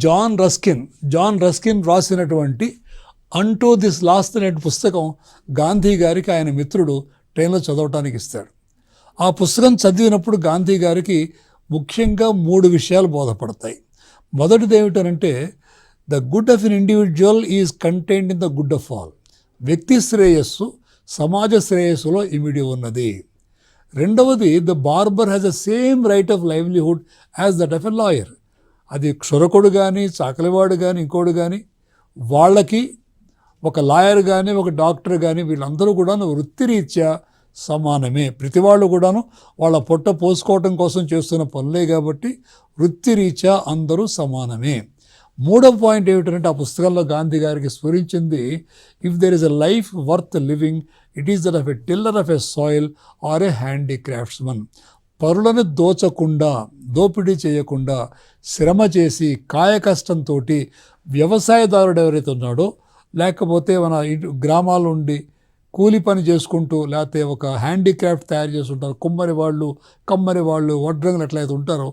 John Ruskin John Ruskin రాసినటువంటి అంటూ this last అనే పుస్తకం గాంధీ గారికి ఆయన మిత్రుడు ట్రైన్లో చదవటానికి ఇస్తాడు. ఆ పుస్తకం చదివినప్పుడు గాంధీ గారికి ముఖ్యంగా మూడు విషయాలు బోధపడతాయి. మొదటిది ఏమిటనంటే the good of in individual is contained in the good of all. వ్యక్తి శ్రేయస్సు సమాజ శ్రేయస్సులో ఇమిడి ఉన్నది. రెండవది the barber has the same right of livelihood as that of a lawyer. అది క్షురకుడు కానీ చాకలివాడు కానీ ఇంకోడు కానీ వాళ్ళకి ఒక లాయర్ కానీ ఒక డాక్టర్ కానీ వీళ్ళందరూ కూడాను వృత్తిరీత్యా సమానమే. ప్రతి వాళ్ళు కూడాను వాళ్ళ పొట్ట పోసుకోవటం కోసం చేస్తున్న పనులే కాబట్టి వృత్తిరీత్యా అందరూ సమానమే. మూడవ పాయింట్ ఏమిటంటే ఆ పుస్తకంలో గాంధీ గారికి స్ఫురించింది if there is a life worth living it is that of a tiller of a soil or a handicraftsman పరులను దోచకుండా దోపిడీ చేయకుండా శ్రమ చేసి కాయకష్టంతో వ్యవసాయదారుడు ఎవరైతే ఉన్నాడో లేకపోతే మన ఇటు ఉండి కూలి పని చేసుకుంటూ లేకపోతే ఒక హ్యాండిక్రాఫ్ట్ తయారు చేస్తుంటారు కుమ్మరి వాళ్ళు కమ్మరి వాళ్ళు వడ్రంగులు ఎట్లయితే ఉంటారో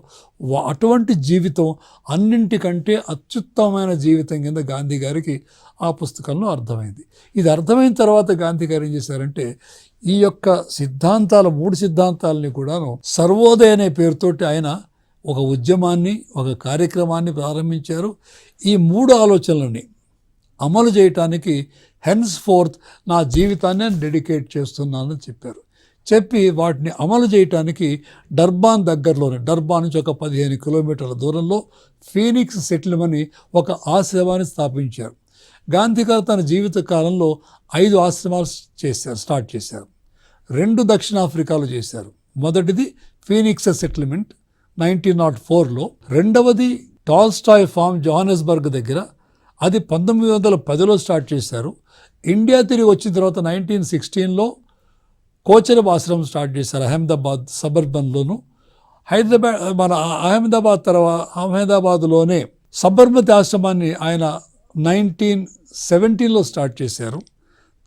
అటువంటి జీవితం అన్నింటికంటే అత్యుత్తమమైన జీవితం కింద గాంధీ గారికి ఆ పుస్తకంలో అర్థమైంది. ఇది అర్థమైన తర్వాత గాంధీ గారు ఏం చేశారంటే ఈ యొక్క సిద్ధాంతాల మూడు సిద్ధాంతాలని కూడాను సర్వోదయ అనే పేరుతోటి ఆయన ఒక ఉద్యమాన్ని ఒక కార్యక్రమాన్ని ప్రారంభించారు. ఈ మూడు ఆలోచనలని అమలు చేయటానికి హెన్స్ ఫోర్త్ నా జీవితాన్ని నేను డెడికేట్ చేస్తున్నానని చెప్పారు. చెప్పి వాటిని అమలు చేయటానికి డర్బాన్ దగ్గరలోనే డర్బాన్ నుంచి ఒక పదిహేను కిలోమీటర్ల దూరంలో ఫీనిక్స్ సెటిల్మెంట్ ఒక ఆశ్రమాన్ని స్థాపించారు. గాంధీ గారు తన జీవిత కాలంలో ఐదు ఆశ్రమాలు చేశారు స్టార్ట్ చేశారు. రెండు దక్షిణాఫ్రికాలో చేశారు. మొదటిది ఫీనిక్స్ సెటిల్మెంట్ నైన్టీన్ నాట్ ఫోర్లో రెండవది టాల్స్టాయ్ ఫామ్ జోహానస్బర్గ్ దగ్గర అది పంతొమ్మిది వందల పదిలో స్టార్ట్ చేశారు. ఇండియా తిరిగి వచ్చిన తర్వాత నైన్టీన్ సిక్స్టీన్లో కోచరబ్ ఆశ్రమం స్టార్ట్ చేశారు అహ్మదాబాద్ సబర్బన్లోను. హైదరాబాద్ మన అహ్మదాబాద్ తర్వాత అహ్మదాబాద్లోనే సబర్మతి ఆశ్రమాన్ని ఆయన నైన్టీన్ సెవెంటీన్లో స్టార్ట్ చేశారు.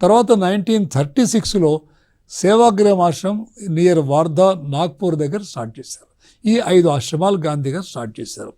తర్వాత నైన్టీన్ థర్టీ సిక్స్లో సేవాగ్రహం ఆశ్రమం నియర్ వార్ధా నాగ్పూర్ దగ్గర స్టార్ట్ చేశారు. ఈ ఐదు ఆశ్రమాలు గాంధీ గారు స్టార్ట్ చేశారు.